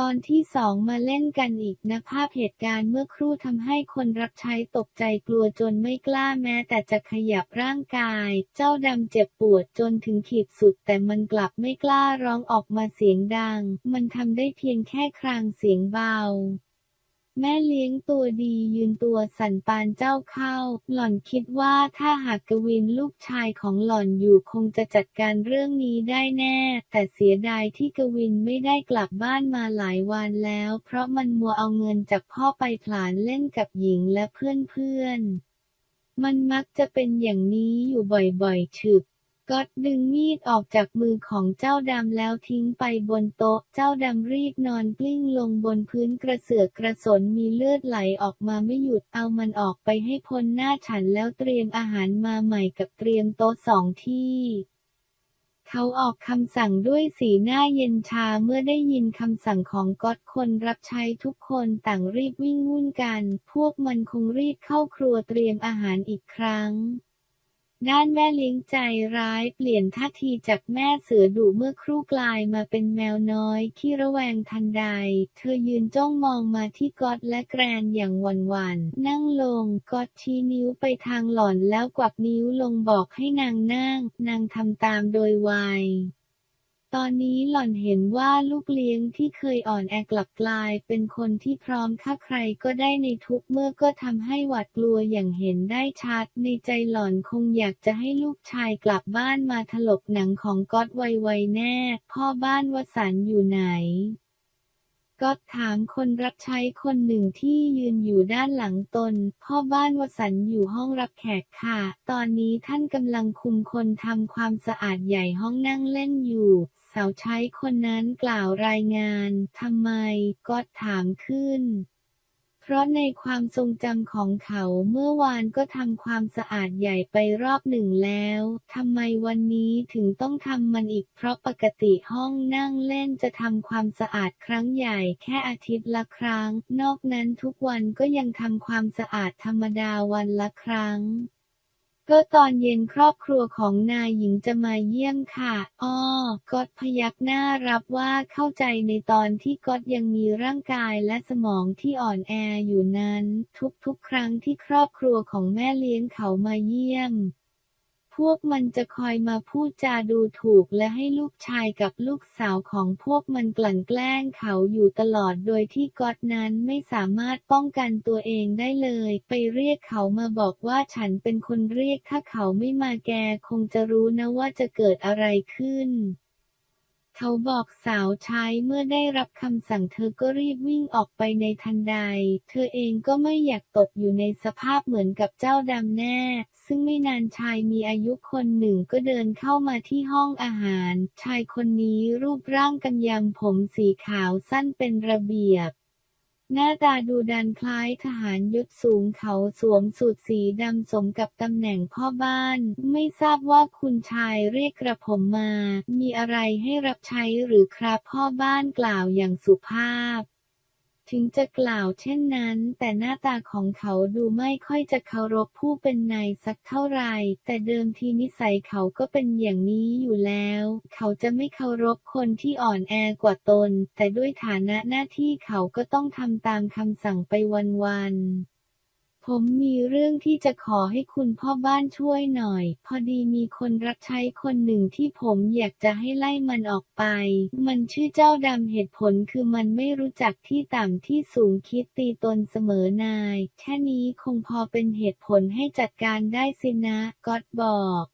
ตอนที่สองมาเล่นกันอีกนะภาพเหตุการณ์เมื่อครู่ทำให้คนรับใช้ตกใจกลัวจนไม่กล้าแม้แต่จะขยับร่างกาย เจ้าดำเจ็บปวดจนถึงขีดสุดแต่มันกลับไม่กล้าร้องออกมาเสียงดัง มันทำได้เพียงแค่ครางเสียงเบา แม่เลี้ยงตัวดียืนตัวสั่นปานเจ้าเข้า หล่อนคิดว่าถ้าหากกวินลูกชายของหล่อนอยู่คงจะจัดการเรื่องนี้ได้แน่ แต่เสียดายที่กวินไม่ได้กลับบ้านมาหลายวันแล้ว เพราะมันมัวเอาเงินจากพ่อไปผลานเล่นกับหญิงและเพื่อนๆ มันมักจะเป็นอย่างนี้อยู่บ่อยๆฉึก ก็อตดึงมีดออกจากมือของเจ้าดำแล้วทิ้งไปบนโต๊ะ เจ้าดำรีบนอนกลิ้งลงบนพื้นกระเสือกกระสนมีเลือดไหลออกมาไม่หยุดเอามันออกไปให้พ้นหน้าฉันแล้วเตรียมอาหารมาใหม่กับเตรียมโต๊ะสองที่เขาออกคำสั่งด้วยสีหน้าเย็นชาเมื่อได้ยินคำสั่งของก๊อตคนรับใช้ทุกคนต่างรีบวิ่งวุ่นกัน พวกมันคงรีบเข้าครัวเตรียมอาหารอีกครั้ง ด้านแม่เลี้ยงใจร้ายเปลี่ยนท่าทีจากแม่เสือดุเมื่อครู่กลายมาเป็นแมวน้อยขี้ระแวงทันใด เธอยืนจ้องมองมาที่ก๊อตและแกรนอย่างหวั่นๆนั่งลงก๊อตชี้นิ้วไปทางหล่อนแล้วกวักนิ้วลงบอกให้นางนั่ง นางทำตามโดยไว ตอนนี้หล่อนเห็นว่าลูกเลี้ยงที่เคยอ่อนแอกลับกลาย เป็นคนที่พร้อมฆ่าใครก็ได้ในทุกเมื่อก็ทำให้หวาดกลัวอย่างเห็นได้ชัด ในใจหล่อนคงอยากจะให้ลูกชายกลับบ้านมาถลกหนังของก๊อตไวๆแน่ พ่อบ้านวสันอยู่ไหนก็ถามคนรับใช้คนหนึ่งที่ยืนอยู่ด้านหลังตน พ่อบ้านวสันอยู่ห้องรับแขกค่ะ ตอนนี้ท่านกำลังคุมคนทำความสะอาดใหญ่ห้องนั่งเล่นอยู่ สาวใช้คนนั้นกล่าวรายงาน ทำไม ก็ถามขึ้น เพราะในความทรงจำของเขาเมื่อวานก็ทำความสะอาดใหญ่ไปรอบหนึ่งแล้ว ทำไมวันนี้ถึงต้องทำมันอีก เพราะปกติห้องนั่งเล่นจะทำความสะอาดครั้งใหญ่แค่อาทิตย์ละครั้ง นอกนั้นทุกวันก็ยังทำความสะอาดธรรมดาวันละครั้ง ก็ตอนเย็นครอบครัวของนายหญิงจะมาเยี่ยมค่ะอ้อก็อตพยักหน้ารับว่าเข้าใจในตอนที่ก็อตยังมีร่างกายและสมองที่อ่อนแออยู่นั้น ทุกๆ ครั้งที่ครอบครัวของแม่เลี้ยงเขามาเยี่ยม พวกมันจะคอยมาพูดจาดูถูกและให้ลูกชายกับลูกสาวของพวกมันกลั่นแกล้งเขาอยู่ตลอดโดยที่ก๊อตนั้นไม่สามารถป้องกันตัวเองได้เลย ไปเรียกเขามาบอกว่าฉันเป็นคนเรียกถ้าเขาไม่มาแกคงจะรู้นะว่าจะเกิดอะไรขึ้นเขาบอกสาวใช้เมื่อได้รับคำสั่งเธอก็รีบวิ่งออกไปในทันใด เธอเองก็ไม่อยากตกอยู่ในสภาพเหมือนกับเจ้าดำแน่ ซึ่งไม่นานชายมีอายุคนหนึ่งก็เดินเข้ามาที่ห้องอาหาร ชายคนนี้รูปร่างกำยำผมสีขาวสั้นเป็นระเบียบหน้าตาดูดันคล้ายทหารยศสูงเขาสวมสูทสีดำสมกับตำแหน่งพ่อบ้าน ไม่ทราบว่าคุณชายเรียกกระผมมา มีอะไรให้รับใช้หรือครับพ่อบ้านกล่าวอย่างสุภาพ ถึงจะกล่าวเช่นนั้น แต่หน้าตาของเขาดูไม่ค่อยจะเคารพผู้เป็นนายสักเท่าไหร่ แต่เดิมทีนิสัยเขาก็เป็นอย่างนี้อยู่แล้ว เขาจะไม่เคารพคนที่อ่อนแอกว่าตน แต่ด้วยฐานะหน้าที่เขาก็ต้องทำตามคำสั่งไปวันๆ ผมมีเรื่องที่จะขอให้คุณพ่อบ้านช่วยหน่อย พอดีมีคนรับใช้คนหนึ่งที่ผมอยากจะให้ไล่มันออกไป มันชื่อเจ้าดำเหตุผลคือมันไม่รู้จักที่ต่ำที่สูงคิดตีตนเสมอนาย แค่นี้คงพอเป็นเหตุผลให้จัดการได้สินะ ก็อดบอก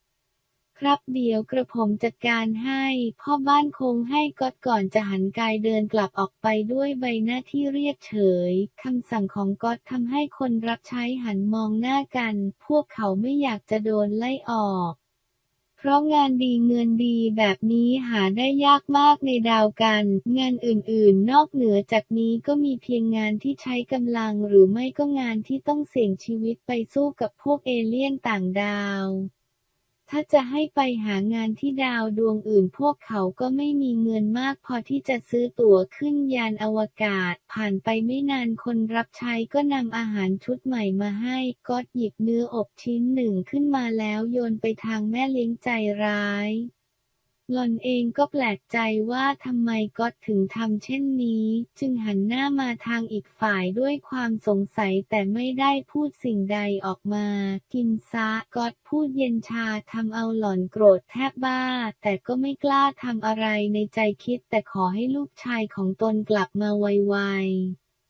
ครับเดี๋ยวกระผมจัดการให้ พ่อบ้านคงให้ก๊อตก่อนจะหันกายเดินกลับออกไปด้วยใบหน้าที่เรียบเฉยคำสั่งของก๊อตทำให้คนรับใช้หันมองหน้ากัน พวกเขาไม่อยากจะโดนไล่ออกเพราะงานดีเงินดีแบบนี้หาได้ยากมากในดาวกัน งานอื่นๆ นอกเหนือจากนี้ก็มีเพียงงานที่ใช้กำลังหรือไม่ก็งานที่ต้องเสี่ยงชีวิตไปสู้กับพวกเอเลี่ยนต่างดาว ถ้าจะให้ไปหางานที่ดาวดวงอื่นพวกเขาก็ไม่มีเงินมากพอที่จะซื้อตั๋วขึ้นยานอวกาศ ผ่านไปไม่นานคนรับใช้ก็นำอาหารชุดใหม่มาให้ก็อตหยิบเนื้ออบชิ้นหนึ่งขึ้นมาแล้วโยนไปทางแม่เลี้ยงใจร้าย หล่อนเองก็แปลกใจว่าทำไมก๊อตถึงทำเช่นนี้ จึงหันหน้ามาทางอีกฝ่ายด้วยความสงสัยแต่ไม่ได้พูดสิ่งใดออกมา กินซะก๊อตพูดเย็นชาทำเอาหล่อนโกรธแทบบ้า แต่ก็ไม่กล้าทำอะไรในใจคิดแต่ขอให้ลูกชายของตนกลับมาไว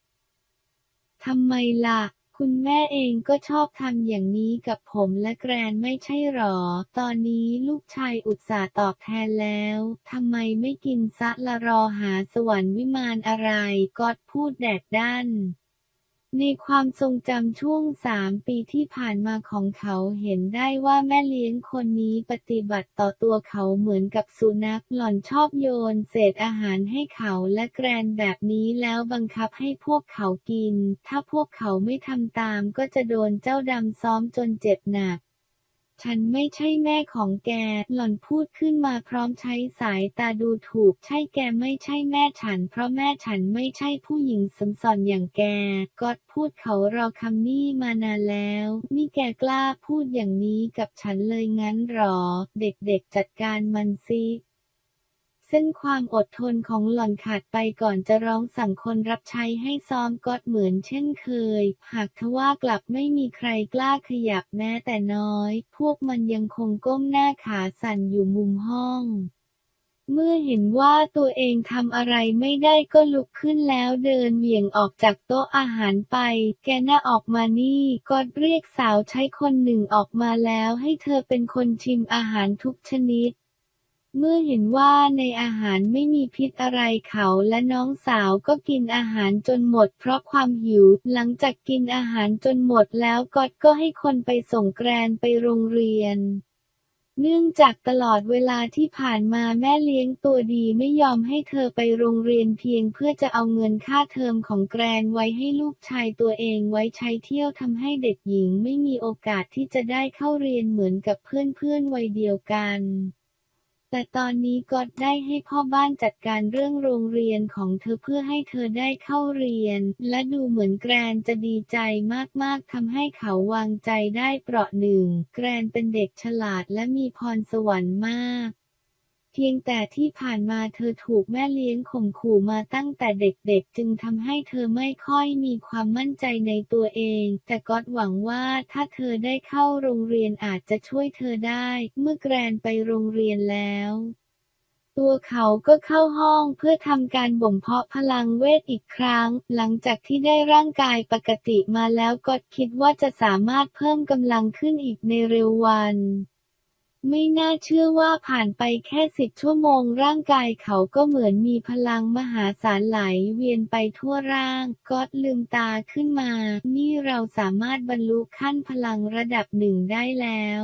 ๆทำไมล่ะ คุณแม่เองก็ชอบทำอย่างนี้กับผมและแกรนไม่ใช่หรอ ตอนนี้ลูกชายอุตส่าห์ตอบแทนแล้วทำไมไม่กินซะละรอหาสวรรค์วิมานอะไรก็อดพูดแดกด้าน ในความทรงจำช่วงสามปีที่ผ่านมาของเขาเห็นได้ว่าแม่เลี้ยงคนนี้ปฏิบัติต่อตัวเขาเหมือนกับสุนัขหล่อนชอบโยนเศษอาหารให้เขาและแกรนแบบนี้แล้วบังคับให้พวกเขากิน ถ้าพวกเขาไม่ทำตามก็จะโดนเจ้าดำซ้อมจนเจ็บหนัก ฉันไม่ใช่แม่ของแก หล่อนพูดขึ้นมาพร้อมใช้สายตาดูถูก ใช่แกไม่ใช่แม่ฉัน เพราะแม่ฉันไม่ใช่ผู้หญิงสมสอนอย่างแก ก็อดพูดเขารอคำนี้มานานแล้ว นี่แกกล้าพูดอย่างนี้กับฉันเลยงั้นหรอ เด็กๆจัดการมันซิ เส้นความอดทนของหล่อนขาดไปก่อนจะร้องสั่งคนรับใช้ให้ซ้อมกอดเหมือนเช่นเคย หากทว่ากลับไม่มีใครกล้าขยับแม้แต่น้อย พวกมันยังคงก้มหน้าขาสั่นอยู่มุมห้องเมื่อเห็นว่าตัวเองทำอะไรไม่ได้ก็ลุกขึ้นแล้วเดินเหวี่ยงออกจากโต๊ะอาหารไป แกน่าออกมานี่ก็อดเรียกสาวใช้คนหนึ่งออกมาแล้วให้เธอเป็นคนชิมอาหารทุกชนิด เมื่อเห็นว่าในอาหารไม่มีพิษอะไรเขาและน้องสาวก็กินอาหารจนหมดเพราะความหิว หลังจากกินอาหารจนหมดแล้วก็อดก็ให้คนไปส่งแกรนไปโรงเรียน เนื่องจากตลอดเวลาที่ผ่านมาแม่เลี้ยงตัวดีไม่ยอมให้เธอไปโรงเรียนเพียงเพื่อจะเอาเงินค่าเทอมของแกรนไว้ให้ลูกชายตัวเองไว้ใช้เที่ยวทำให้เด็กหญิงไม่มีโอกาสที่จะได้เข้าเรียนเหมือนกับเพื่อนๆวัยเดียวกัน แต่ตอนนี้ก็อดได้ให้พ่อบ้านจัดการเรื่องโรงเรียนของเธอเพื่อให้เธอได้เข้าเรียน และดูเหมือนแกรนจะดีใจมากๆทำให้เขาวางใจได้เปราะหนึ่ง แกรนเป็นเด็กฉลาดและมีพรสวรรค์มาก พียงแต่ที่ผ่านมาเธอถูกแม่เลี้ยงข่มขู่มาตั้งแต่เด็กๆ จึงทำให้เธอไม่ค่อยมีความมั่นใจในตัวเอง แต่ก็อดหวังว่าถ้าเธอได้เข้าโรงเรียนอาจจะช่วยเธอได้ เมื่อแกรนไปโรงเรียนแล้วตัวเขาก็เข้าห้องเพื่อทำการบ่มเพาะพลังเวทอีกครั้ง หลังจากที่ได้ร่างกายปกติมาแล้วก็คิดว่าจะสามารถเพิ่มกำลังขึ้นอีกในเร็ววัน ไม่น่าเชื่อว่าผ่านไปแค่สิบชั่วโมงร่างกายเขาก็เหมือนมีพลังมหาศาลไหลเวียนไปทั่วร่าง ก็อดลืมตาขึ้นมา นี่เราสามารถบรรลุขั้นพลังระดับหนึ่งได้แล้ว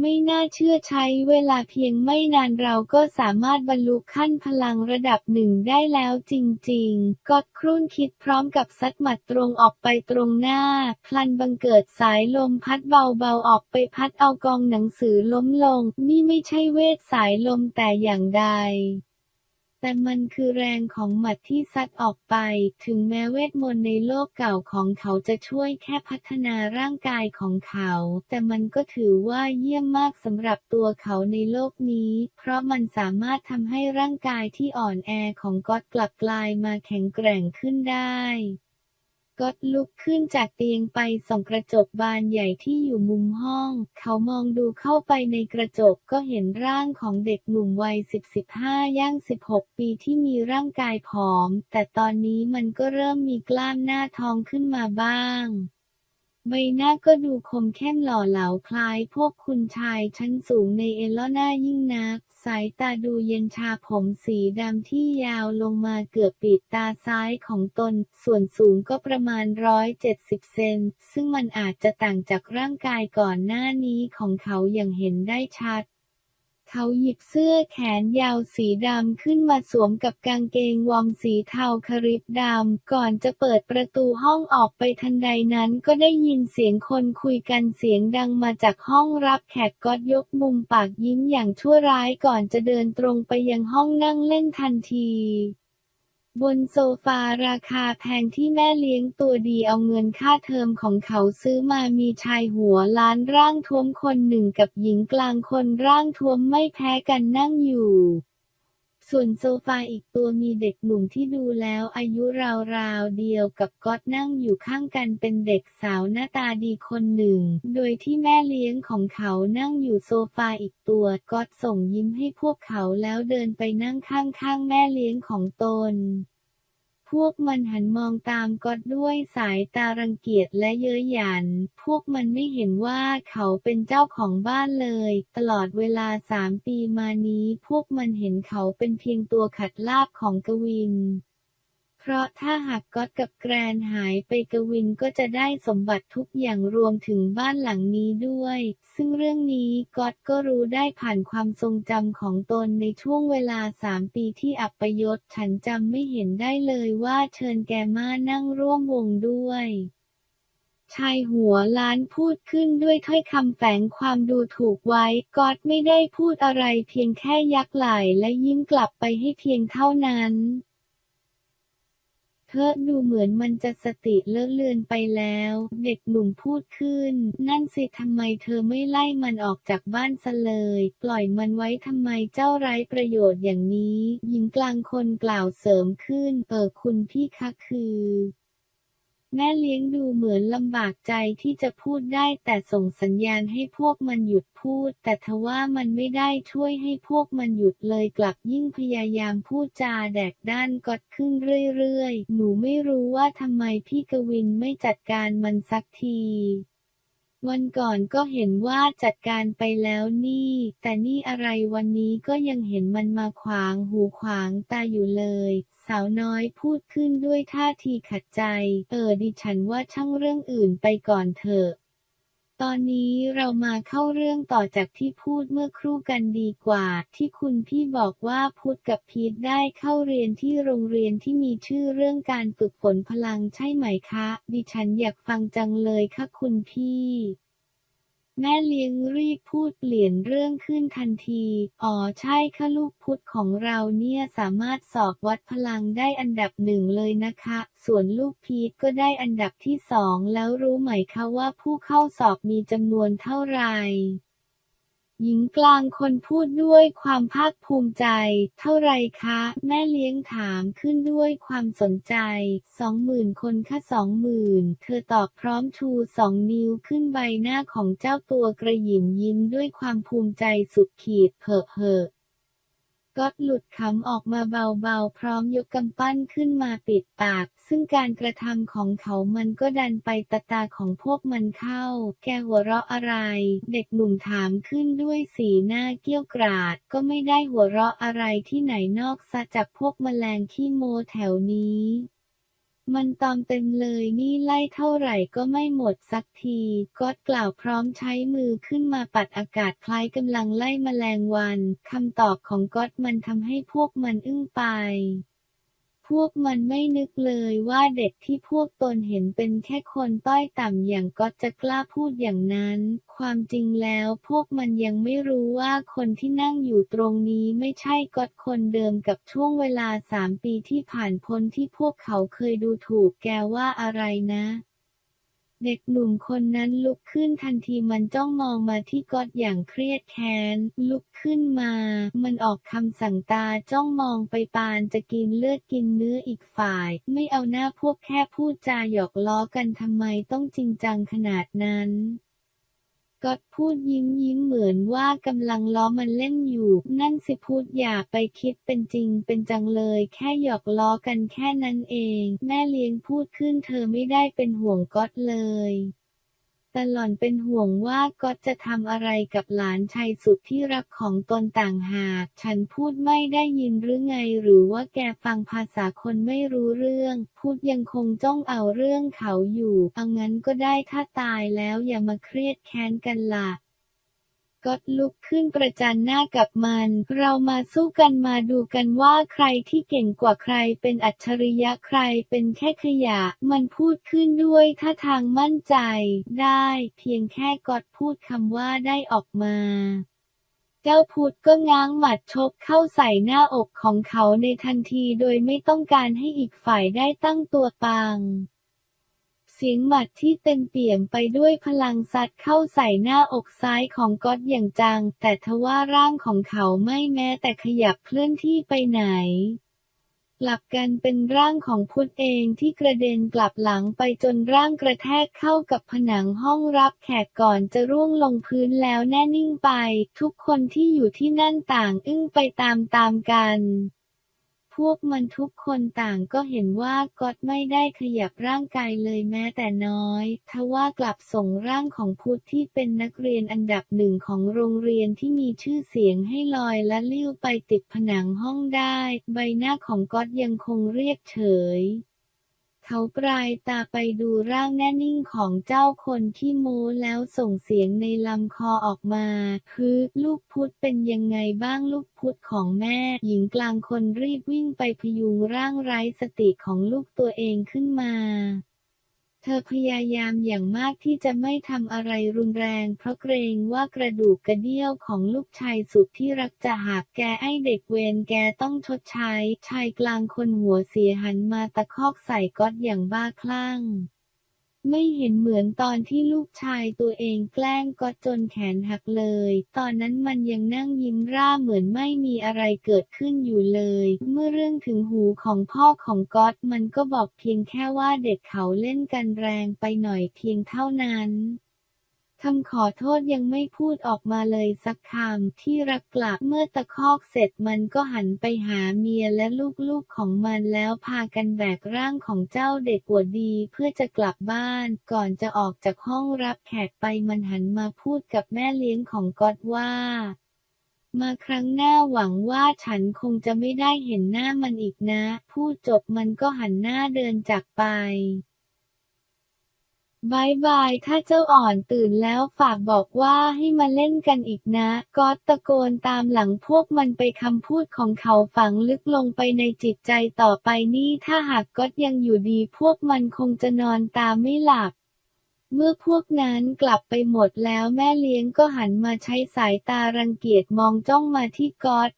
ไม่น่าเชื่อใช้เวลาเพียงไม่นานเราก็สามารถบรรลุขั้นพลังระดับหนึ่งได้แล้วจริงๆกอดครุ่นคิดพร้อมกับซัดหมัดตรงออกไปตรงหน้า พลันบังเกิดสายลมพัดเบาๆออกไปพัดเอากองหนังสือล้มลง นี่ไม่ใช่เวทสายลมแต่อย่างใด แต่มันคือแรงของหมัดที่ซัดออกไป ถึงแม้เวทมนต์ในโลกเก่าของเขาจะช่วยแค่พัฒนาร่างกายของเขา แต่มันก็ถือว่าเยี่ยมมากสำหรับตัวเขาในโลกนี้ เพราะมันสามารถทำให้ร่างกายที่อ่อนแอของก็อดกลับกลายมาแข็งแกร่งขึ้นได้ ก็อดลุกขึ้นจากเตียงไปส่องกระจกบานใหญ่ที่อยู่มุมห้อง เขามองดูเข้าไปในกระจกก็เห็นร่างของเด็กหนุ่มวัยสิบสิบห้าย่างสิบหกปีที่มีร่างกายผอม แต่ตอนนี้มันก็เริ่มมีกล้ามหน้าท้องขึ้นมาบ้าง ใบหน้าก็ดูคมเข้มหล่อเหลาคล้ายพวกคุณชายชั้นสูงในเอลลอน่ายิ่งนัก สายตาดูเย็นชาผมสีดำที่ยาวลงมาเกือบปิดตาซ้ายของตน ส่วนสูงก็ประมาณร้อยเจ็ดสิบเซน ซึ่งมันอาจจะต่างจากร่างกายก่อนหน้านี้ของเขาอย่างเห็นได้ชัด เขาหยิบเสื้อแขนยาวสีดำขึ้นมาสวมกับกางเกงวอร์มสีเทาคริบดำ ก่อนจะเปิดประตูห้องออกไปทันใดนั้นก็ได้ยินเสียงคนคุยกันเสียงดังมาจากห้องรับแขกก็ยกมุมปากยิ้มอย่างชั่วร้ายก่อนจะเดินตรงไปยังห้องนั่งเล่นทันที บนโซฟาราคาแพงที่แม่เลี้ยงตัวดีเอาเงินค่าเทอมของเขาซื้อมามีชายหัวล้านร่างท้วมคนหนึ่งกับหญิงกลางคนร่างท้วมไม่แพ้กันนั่งอยู่ ส่วนโซฟาอีกตัวมีเด็กหนุ่มที่ดูแล้วอายุราวๆเดียวกับก๊อตนั่งอยู่ข้างกันเป็นเด็กสาวหน้าตาดีคนหนึ่ง โดยที่แม่เลี้ยงของเขานั่งอยู่โซฟาอีกตัวก๊อตส่งยิ้มให้พวกเขาแล้วเดินไปนั่งข้างๆแม่เลี้ยงของตน พวกมันหันมองตามก๊อตด้วยสายตารังเกียจและเย้ยหยัน พวกมันไม่เห็นว่าเขาเป็นเจ้าของบ้านเลย ตลอดเวลาสามปีมานี้ พวกมันเห็นเขาเป็นเพียงตัวขัดลาบของกวิน ราะถ้าหากก๊อตกับแกรนหายไปกวินก็จะได้สมบัติทุกอย่างรวมถึงบ้านหลังนี้ด้วย ซึ่งเรื่องนี้ก๊อตก็รู้ได้ผ่านความทรงจำของตนในช่วงเวลาสามปีที่อัปยศฉันจำไม่เห็นได้เลยว่าเชิญแกมานั่งร่วมวงด้วยชายหัวล้านพูดขึ้นด้วยถ้อยคำแฝงความดูถูกไว้ ก๊อตไม่ได้พูดอะไรเพียงแค่ยักไหล่และยิ้มกลับไปให้เพียงเท่านั้น เธอดูเหมือนมันจะสติเลอะเลือนไปแล้ว เด็กหนุ่มพูดขึ้น นั่นสิทำไมเธอไม่ไล่มันออกจากบ้านซะเลย ปล่อยมันไว้ทำไมเจ้าไร้ประโยชน์อย่างนี้ หญิงกลางคนกล่าวเสริมขึ้น เออคุณพี่คะคือ แม่เลี้ยงดูเหมือนลำบากใจที่จะพูดได้แต่ส่งสัญญาณให้พวกมันหยุดพูด แต่ทว่ามันไม่ได้ช่วยให้พวกมันหยุดเลยกลับยิ่งพยายามพูดจาแดกด้านกอดขึ้นเรื่อยๆ หนูไม่รู้ว่าทำไมพี่กวินไม่จัดการมันสักที วันก่อนก็เห็นว่าจัดการไปแล้วนี่ แต่นี่อะไรวันนี้ก็ยังเห็นมันมาขวางหูขวางตาอยู่เลย สาวน้อยพูดขึ้นด้วยท่าทีขัดใจ เออดิฉันว่าช่างเรื่องอื่นไปก่อนเถอะ ตอนนี้เรามาเข้าเรื่องต่อจากที่พูดเมื่อครู่กันดีกว่า ที่คุณพี่บอกว่าพุทธกับพีทได้เข้าเรียนที่โรงเรียนที่มีชื่อเรื่องการฝึกฝนพลังใช่ไหมคะ ดิฉันอยากฟังจังเลยค่ะคุณพี่ แม่เลี้ยงรีบพูดเปลี่ยนเรื่องขึ้นทันที อ๋อใช่ค่ะลูกพุทธของเราเนี่ยสามารถสอบวัดพลังได้อันดับหนึ่งเลยนะคะ ส่วนลูกพีทก็ได้อันดับที่สองแล้วรู้ไหมคะว่าผู้เข้าสอบมีจำนวนเท่าไหร่ หญิงกลางคนพูดด้วยความภาคภูมิใจ เท่าไรคะ แม่เลี้ยงถามขึ้นด้วยความสนใจ สองหมื่นคนค่ะสองหมื่นเธอตอบพร้อมชูสองนิ้วขึ้นใบหน้าของเจ้าตัวกระหยิมยิ้มด้วยความภูมิใจสุดขีดเผอะเหอะ ก็หลุดขำออกมาเบาๆ พร้อมยกกำปั้นขึ้นมาปิดปาก ซึ่งการกระทำของเขามันก็ดันไปตาตาของพวกมันเข้า แกหัวเราะอะไร เด็กหนุ่มถามขึ้นด้วยสีหน้าเกี้ยวกราด ก็ไม่ได้หัวเราะอะไรที่ไหนนอกซะจากพวกแมลงขี้โมแถวนี้ มันตอมเต็มเลยนี่ไล่เท่าไหร่ก็ไม่หมดสักทีก็ดกล่าวพร้อมใช้มือขึ้นมาปัดอากาศคล้ายกำลังไล่แมลงวันคำตอบของก๊อตมันทำให้พวกมันอึ้งไป พวกมันไม่นึกเลยว่าเด็กที่พวกตนเห็นเป็นแค่คนต้อยต่ำอย่างก็จะกล้าพูดอย่างนั้น ความจริงแล้วพวกมันยังไม่รู้ว่าคนที่นั่งอยู่ตรงนี้ไม่ใช่ก็ตคนเดิมกับช่วงเวลาสามปีที่ผ่านพ้นที่พวกเขาเคยดูถูกแกว่าอะไรนะ เด็กหนุ่มคนนั้นลุกขึ้นทันทีมันจ้องมองมาที่ก๊อตอย่างเครียดแค้น ลุกขึ้นมา มันออกคำสั่งตาจ้องมองไปปานจะกินเลือดกินเนื้ออีกฝ่าย ไม่เอาหน้าพวกแค่พูดจาหยอกล้อกันทำไมต้องจริงจังขนาดนั้น ก็อตพูดยิ้มยิ้มเหมือนว่ากำลังล้อมันเล่นอยู่ นั่นสิพูดอย่าไปคิดเป็นจริงเป็นจังเลย แค่หยอกล้อกันแค่นั้นเอง แม่เลี้ยงพูดขึ้นเธอไม่ได้เป็นห่วงก็อตเลย แต่หล่อนเป็นห่วงว่าก็จะทำอะไรกับหลานชายสุดที่รักของตนต่างหาก ฉันพูดไม่ได้ยินหรือไงหรือว่าแกฟังภาษาคนไม่รู้เรื่อง พูดยังคงจ้องเอาเรื่องเขาอยู่ เอางั้นก็ได้ถ้าตายแล้วอย่ามาเครียดแค้นกันล่ะ ก็อตลุกขึ้นประจันหน้ากับมัน เรามาสู้กันมาดูกันว่าใครที่เก่งกว่าใครเป็นอัจฉริยะใครเป็นแค่ขยะ มันพูดขึ้นด้วยท่าทางมั่นใจ ได้ เพียงแค่กอดพูดคำว่าได้ออกมาจ้าพุทธก็ง้างหมัดชกเข้าใส่หน้าอกของเขาในทันทีโดยไม่ต้องการให้อีกฝ่ายได้ตั้งตัวปัง เสียงหมัดที่เต็มเปี่ยมไปด้วยพลังซัดเข้าใส่หน้าอกซ้ายของก๊อตอย่างจัง แต่ทว่าร่างของเขาไม่แม้แต่ขยับเคลื่อนที่ไปไหนกลับกันเป็นร่างของพุทธเองที่กระเด็นกลับหลังไปจนร่างกระแทกเข้ากับผนังห้องรับแขกก่อนจะร่วงลงพื้นแล้วแน่นิ่งไป ทุกคนที่อยู่ที่นั่นต่างอึ้งไปตามๆกัน วกมันทุกคนต่างก็เห็นว่าก๊อตไม่ได้ขยับร่างกายเลยแม้แต่น้อย ทว่ากลับส่งร่างของพุทธที่เป็นนักเรียนอันดับหนึ่งของโรงเรียนที่มีชื่อเสียงให้ลอยและลิ้วไปติดผนังห้องได้ ใบหน้าของก๊อตยังคงเรียบเฉย เขาปลายตาไปดูร่างแน่นิ่งของเจ้าคนที่โม้แล้วส่งเสียงในลำคอออกมา คือลูกพุธเป็นยังไงบ้างลูกพุธของแม่ หญิงกลางคนรีบวิ่งไปพยุงร่างไร้สติของลูกตัวเองขึ้นมา ธอพยายามอย่างมากที่จะไม่ทำอะไรรุนแรง เพราะเกรงว่ากระดูกกระเดี่ยวของลูกชายสุดที่รักจะหักแกไอเด็กเวรแกต้องชดใช้ ชายกลางคนหัวเสียหันมาตะคอกใส่ก๊อตอย่างบ้าคลั่ง ไม่เห็นเหมือนตอนที่ลูกชายตัวเองแกล้งก็จนแขนหักเลย ตอนนั้นมันยังนั่งยิ้มร่าเหมือนไม่มีอะไรเกิดขึ้นอยู่เลย เมื่อเรื่องถึงหูของพ่อของก๊อตมันก็บอกเพียงแค่ว่าเด็กเขาเล่นกันแรงไปหน่อยเพียงเท่านั้น คำขอโทษยังไม่พูดออกมาเลยสักคำที่รักกลับเมื่อตะคอกเสร็จมันก็หันไปหาเมียและลูกๆของมันแล้วพากันแบกร่างของเจ้าเด็กหัวดีเพื่อจะกลับบ้าน ก่อนจะออกจากห้องรับแขกไปมันหันมาพูดกับแม่เลี้ยงของก๊อตว่ามาครั้งหน้าหวังว่าฉันคงจะไม่ได้เห็นหน้ามันอีกนะ พูดจบมันก็หันหน้าเดินจากไป บายบาย ถ้าเจ้าอ่อนตื่นแล้วฝากบอกว่าให้มาเล่นกันอีกนะก๊อตตะโกนตามหลังพวกมันไปคำพูดของเขาฝังลึกลงไปในจิตใจต่อไปนี่ถ้าหากก๊อตยังอยู่ดีพวกมันคงจะนอนตาไม่หลับ เมื่อพวกนั้นกลับไปหมดแล้วแม่เลี้ยงก็หันมาใช้สายตารังเกียจมองจ้องมาที่ก๊อต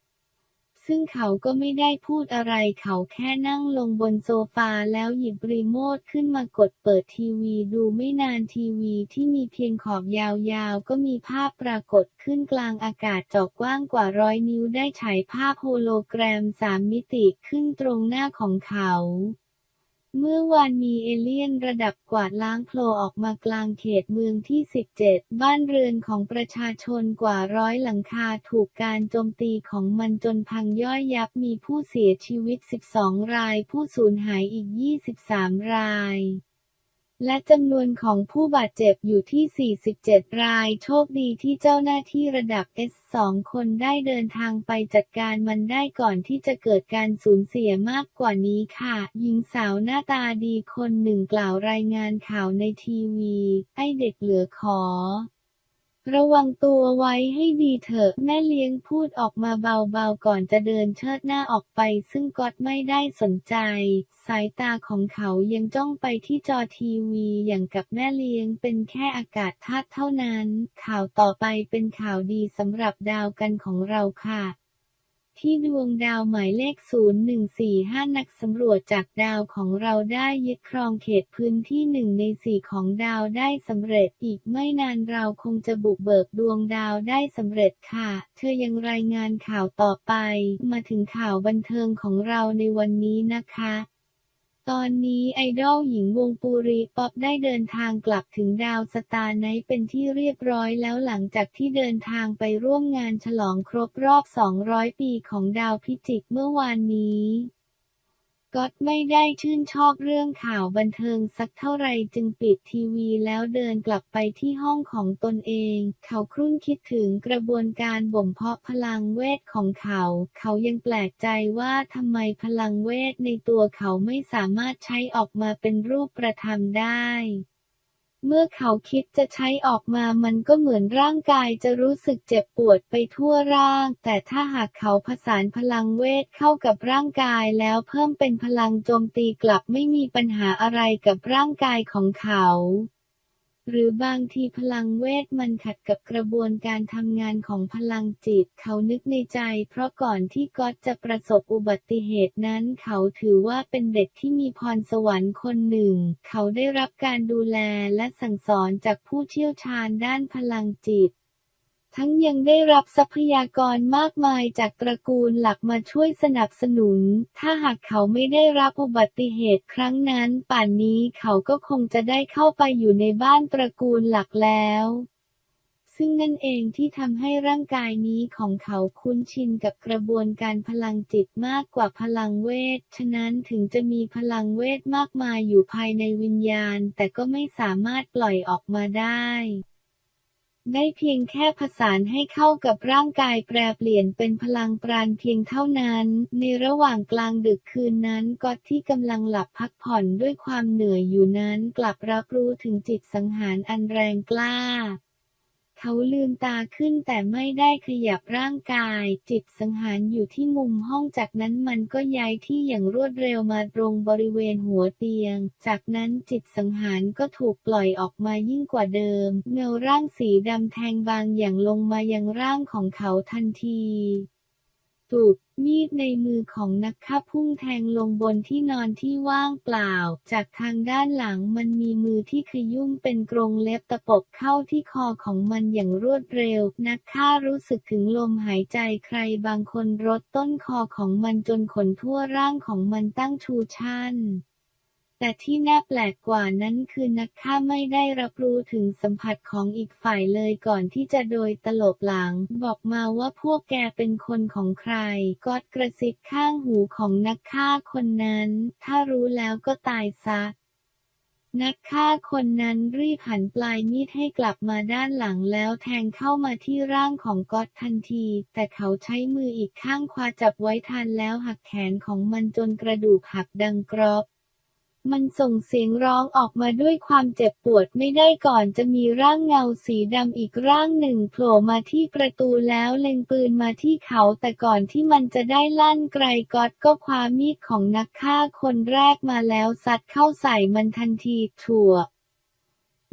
ซึ่งเขาก็ไม่ได้พูดอะไรเขาแค่นั่งลงบนโซฟาแล้วหยิบรีโมทขึ้นมากดเปิดทีวีดูไม่นานทีวีที่มีเพียงขอบยาวๆ ก็มีภาพปรากฏขึ้นกลางอากาศจอกกว้างกว่าร้อยนิ้วได้ฉายภาพโฮโลแกรมสามมิติขึ้นตรงหน้าของเขา เมื่อวานมีเอเลี่ยนระดับกวาดล้างโผล่ออกมากลางเขตเมืองที่ 17 บ้านเรือนของประชาชนกว่าร้อยหลังคาถูกการโจมตีของมันจนพังย่อยยับมีผู้เสียชีวิต 12 ราย ผู้สูญหายอีก 23 ราย และจำนวนของผู้บาดเจ็บอยู่ที่ 47 ราย โชคดีที่เจ้าหน้าที่ระดับ S2 คนได้เดินทางไปจัดการมันได้ก่อนที่จะเกิดการสูญเสียมากกว่านี้ค่ะ หญิงสาวหน้าตาดีคนหนึ่งกล่าวรายงานข่าวในทีวี ไอเด็กเหลือขอ ระวังตัวไว้ให้ดีเถอะ แม่เลี้ยงพูดออกมาเบาๆก่อนจะเดินเชิดหน้าออกไป ซึ่งก๊อตไม่ได้สนใจ สายตาของเขายังจ้องไปที่จอทีวีอย่างกับแม่เลี้ยงเป็นแค่อากาศธาตุเท่านั้น ข่าวต่อไปเป็นข่าวดีสำหรับดาวกันของเราค่ะ ที่ดวงดาวหมายเลข 0145 นักสำรวจจากดาวของเราได้ยึดครองเขตพื้นที่หนึ่งในสี่ของดาวได้สำเร็จอีกไม่นานเราคงจะบุกเบิกดวงดาวได้สำเร็จค่ะ เธอยังรายงานข่าวต่อไป มาถึงข่าวบันเทิงของเราในวันนี้นะคะ ตอนนี้ไอดอลหญิงวงปูรีป๊อปได้เดินทางกลับถึงดาวสตาร์ไนท์เป็นที่เรียบร้อยแล้วหลังจากที่เดินทางไปร่วมงานฉลองครบรอบ 200 ปีของดาวพิจิกเมื่อวานนี้ ก็อตไม่ได้ชื่นชอบเรื่องข่าวบันเทิงสักเท่าไรจึงปิดทีวีแล้วเดินกลับไปที่ห้องของตนเอง เขาครุ่นคิดถึงกระบวนการบ่มเพาะพลังเวทของเขา เขายังแปลกใจว่าทำไมพลังเวทในตัวเขาไม่สามารถใช้ออกมาเป็นรูปประธรรมได้ เมื่อเขาคิดจะใช้ออกมามันก็เหมือนร่างกายจะรู้สึกเจ็บปวดไปทั่วร่าง แต่ถ้าหากเขาผสานพลังเวทเข้ากับร่างกายแล้วเพิ่มเป็นพลังโจมตีกลับไม่มีปัญหาอะไรกับร่างกายของเขา หรือบางทีพลังเวทมันขัดกับกระบวนการทำงานของพลังจิต เขานึกในใจ เพราะก่อนที่ก๊อตจะประสบอุบัติเหตุนั้น เขาถือว่าเป็นเด็กที่มีพรสวรรค์คนหนึ่ง เขาได้รับการดูแลและสั่งสอนจากผู้เชี่ยวชาญด้านพลังจิต ทั้งยังได้รับทรัพยากรมากมายจากตระกูลหลักมาช่วยสนับสนุน ถ้าหากเขาไม่ได้รับอุบัติเหตุครั้งนั้น ป่านนี้เขาก็คงจะได้เข้าไปอยู่ในบ้านตระกูลหลักแล้ว ซึ่งนั่นเองที่ทำให้ร่างกายนี้ของเขาคุ้นชินกับกระบวนการพลังจิตมากกว่าพลังเวท ฉะนั้นถึงจะมีพลังเวทมากมายอยู่ภายในวิญญาณ แต่ก็ไม่สามารถปล่อยออกมาได้ ได้เพียงแค่ผสานให้เข้ากับร่างกายแปรเปลี่ยนเป็นพลังปราณเพียงเท่านั้น ในระหว่างกลางดึกคืนนั้นก็ที่กำลังหลับพักผ่อนด้วยความเหนื่อยอยู่นั้นกลับรับรู้ถึงจิตสังหารอันแรงกล้า เขาลืมตาขึ้นแต่ไม่ได้ขยับร่างกาย จิตสังหารอยู่ที่มุมห้องจากนั้นมันก็ย้ายที่อย่างรวดเร็วมาตรงบริเวณหัวเตียง จากนั้นจิตสังหารก็ถูกปล่อยออกมายิ่งกว่าเดิม เงาร่างสีดำแทงบางอย่างลงมายังร่างของเขาทันที ตุบมีดในมือของนักฆ่าพุ่งแทงลงบนที่นอนที่ว่างเปล่า จากทางด้านหลังมันมีมือที่ขยุ่มเป็นกรงเล็บตะปบเข้าที่คอของมันอย่างรวดเร็ว นักฆ่ารู้สึกถึงลมหายใจใครบางคนรดต้นคอของมันจนขนทั่วร่างของมันตั้งชูชัน แต่ที่น่าแปลกกว่านั้นคือนักฆ่าไม่ได้รับรู้ถึงสัมผัสของอีกฝ่ายเลยก่อนที่จะโดยตลบหลัง บอกมาว่าพวกแกเป็นคนของใคร ก็อดกระซิบข้างหูของนักฆ่าคนนั้น ถ้ารู้แล้วก็ตายซะนักฆ่าคนนั้นรีบหันปลายมีดให้กลับมาด้านหลังแล้วแทงเข้ามาที่ร่างของก๊อตทันที แต่เขาใช้มืออีกข้างคว้าจับไว้ทันแล้วหักแขนของมันจนกระดูกหักดังกรอบ มันส่งเสียงร้องออกมาด้วยความเจ็บปวดไม่ได้ก่อนจะมีร่างเงาสีดำอีกร่างหนึ่งโผล่มาที่ประตูแล้วเล็งปืนมาที่เขาแต่ก่อนที่มันจะได้ลั่นไกลก๊อตก็คว้ามีดของนักฆ่าคนแรกมาแล้วซัดเข้าใส่มันทันทีถั่ว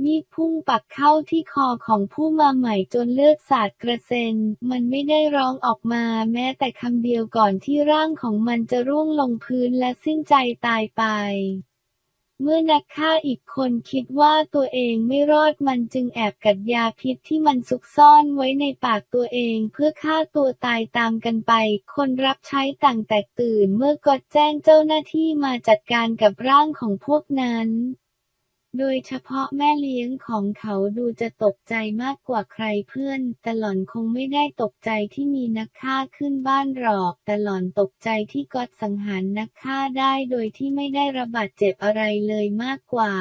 มีดพุ่งปักเข้าที่คอของผู้มาใหม่จนเลือดสาดกระเซ็น มันไม่ได้ร้องออกมาแม้แต่คำเดียวก่อนที่ร่างของมันจะร่วงลงพื้นและสิ้นใจตายไป เมื่อนักฆ่าอีกคนคิดว่าตัวเองไม่รอดมันจึงแอบกัดยาพิษที่มันซุกซ่อนไว้ในปากตัวเองเพื่อฆ่าตัวตายตามกันไป คนรับใช้ต่างแตกตื่นเมื่อกดแจ้งเจ้าหน้าที่มาจัดการกับร่างของพวกนั้น โดยเฉพาะแม่เลี้ยงของเขาดูจะตกใจมากกว่าใครเพื่อน แต่หล่อนคงไม่ได้ตกใจที่มีนักฆ่าขึ้นบ้านหรอก แต่หล่อนตกใจที่ก๊อตสังหารนักฆ่าได้โดยที่ไม่ได้ระบาดเจ็บอะไรเลยมากกว่า